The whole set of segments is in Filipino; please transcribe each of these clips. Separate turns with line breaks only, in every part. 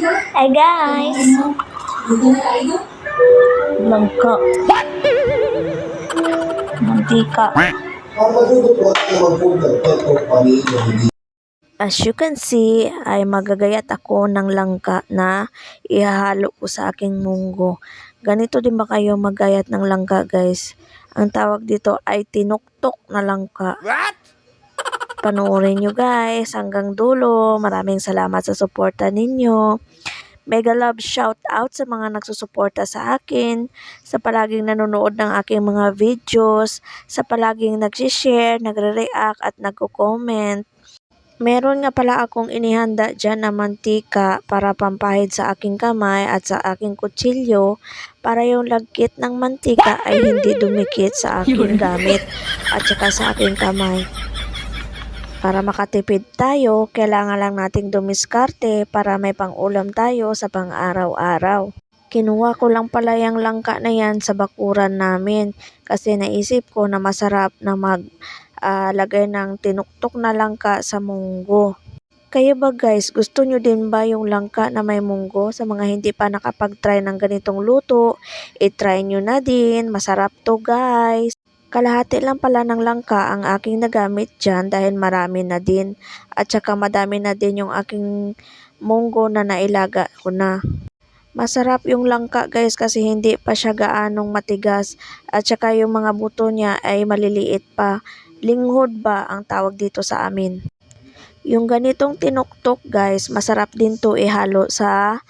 Hi guys! Langka. Mantika. As you can see, ay magagayat ako ng langka na ihahalo ko sa aking munggo. Ganito din ba kayo magayat ng langka guys? Ang tawag dito ay tinuktok na langka.
What?
Panoorin nyo guys hanggang dulo. Maraming salamat sa suporta ninyo. Mega love shout out sa mga nagsusuporta sa akin, sa palaging nanonood ng aking mga videos, sa palaging nagsishare, nagre-react at nagko-comment. Meron nga pala akong inihanda dyan na mantika para pampahid sa aking kamay at sa aking kutsilyo para yung lagkit ng mantika ay hindi dumikit sa aking gamit at saka sa aking kamay. Para makatipid tayo, kailangan lang nating dumiskarte para may pang-ulam tayo sa pang-araw-araw. Kinuha ko lang pala yung langka na yan sa bakuran namin kasi naisip ko na masarap na mag ah, lagay ng tinuktok na langka sa munggo. Kayo ba guys, gusto nyo din ba yung langka na may munggo? Sa mga hindi pa nakapag-try ng ganitong luto, i-try nyo na din. Masarap to guys. Kalahati lang pala ng langka ang aking nagamit dyan dahil marami na din. At saka madami na din yung aking munggo na nailaga ko na. Masarap yung langka guys kasi hindi pa siya gaanong matigas at saka yung mga buto niya ay maliliit pa. Linghod ba ang tawag dito sa amin. Yung ganitong tinuktok guys, masarap din to ihalo sa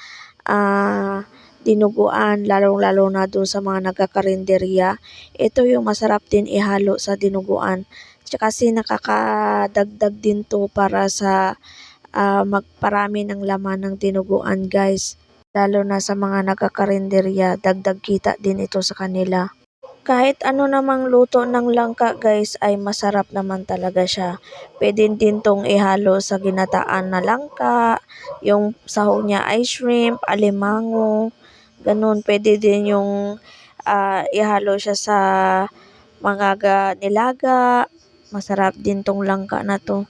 ah, dinuguan, lalong-lalo na doon sa mga nagkakarinderya. Ito yung masarap din ihalo sa dinuguan. Kasi nakakadagdag din to para sa ah, magparami ng laman ng dinuguan guys. Lalo na sa mga nagkakarinderya, dagdag kita din ito sa kanila. Kahit ano namang luto ng langka guys ay masarap naman talaga siya. Pwede din tong ihalo sa ginataan na langka, yung sahog niya ay shrimp, alimango, ganun. Pwede din yung ah, ihalo siya sa mga ga- nilaga. Masarap din tong langka na to.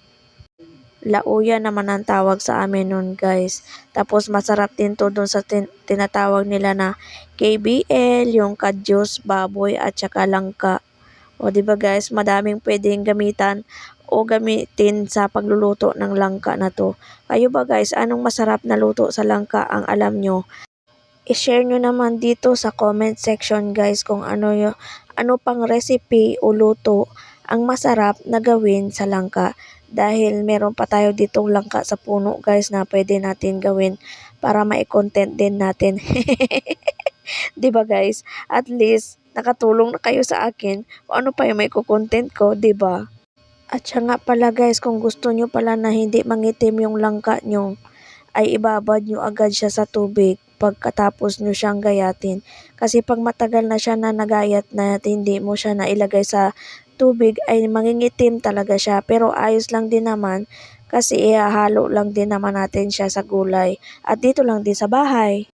Lauya naman ang tawag sa amin nun guys. Tapos masarap din to dun sa tin- tinatawag nila na KBL, yung kadyos, baboy at saka langka. O di ba guys, madaming pwedeng gamitan o gamitin sa pagluluto ng langka na to. Kayo ba guys, anong masarap na luto sa langka ang alam nyo? I-share nyo naman dito sa comment section guys kung ano yung ano pang recipe o luto ang masarap na gawin sa langka dahil meron pa tayo ditong langka sa puno guys na pwede natin gawin para mai-content din natin. 'Di ba guys? At least nakatulong na kayo sa akin kung ano pa yung may content ko, 'di ba? At siya nga pala guys, kung gusto nyo pala na hindi mangitim yung langka nyo, ay ibabad nyo agad siya sa tubig pagkatapos nyo siyang gayatin. Kasi pag matagal na siya na nagayat na at hindi mo siya nailagay sa tubig ay mangingitim talaga siya. Pero ayos lang din naman kasi ihahalo lang din naman natin siya sa gulay. At dito lang din sa bahay.